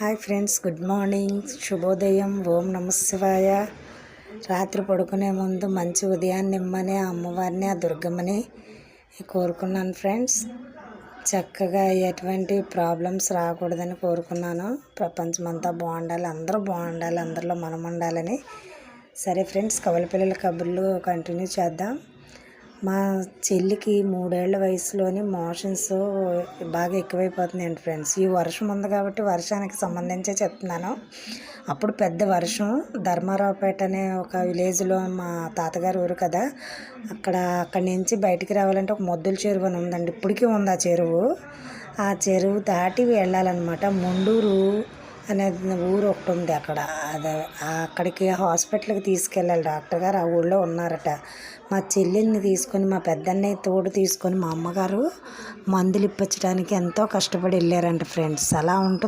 Hi friends good morning. శుభోదయం. ఓం నమశివాయ రాత్రి పడుకునే ముందు మంచి ఉదయాన్ని ఇమ్మని ఆ అమ్మవారిని ఆ దుర్గమ్మని కోరుకున్నాను ఫ్రెండ్స్. చక్కగా ఎటువంటి ప్రాబ్లమ్స్ రాకూడదని కోరుకున్నాను. ప్రపంచమంతా బాగుండాలి అందరూ బాగుండాలి అందరిలో మనం ఉండాలని. సరే ఫ్రెండ్స్ కవల పిల్లల కబుర్లు కంటిన్యూ చేద్దాం. మా చెల్లికి మూడేళ్ళ వయసులోని మోషన్స్ బాగా ఎక్కువైపోతున్నాయండి ఫ్రెండ్స్. ఈ వర్షం ఉంది కాబట్టి వర్షానికి సంబంధించే చెప్తున్నాను. అప్పుడు పెద్ద వర్షం ధర్మారావుపేట అనే ఒక విలేజ్లో మా తాతగారు ఊరు కదా. అక్కడ అక్కడి నుంచి బయటికి రావాలంటే ఒక మొద్దుల చెరువు అని ఉందండి. ఇప్పటికీ ఉంది ఆ చెరువు. ఆ చెరువు దాటి వెళ్ళాలన్నమాట. ముండూరు అనేది ఊరు ఒకటి ఉంది అక్కడ. అదే అక్కడికి హాస్పిటల్కి తీసుకెళ్ళాలి డాక్టర్ గారు. ఆ ఊళ్ళో ఉన్నారట. మా చెల్లిని తీసుకొని మా పెద్దన్నయ్య తోడు తీసుకొని మా అమ్మగారు మందులు ఇప్పించడానికి ఎంతో కష్టపడి వెళ్ళారంట ఫ్రెండ్స్. అలా ఉంటుంది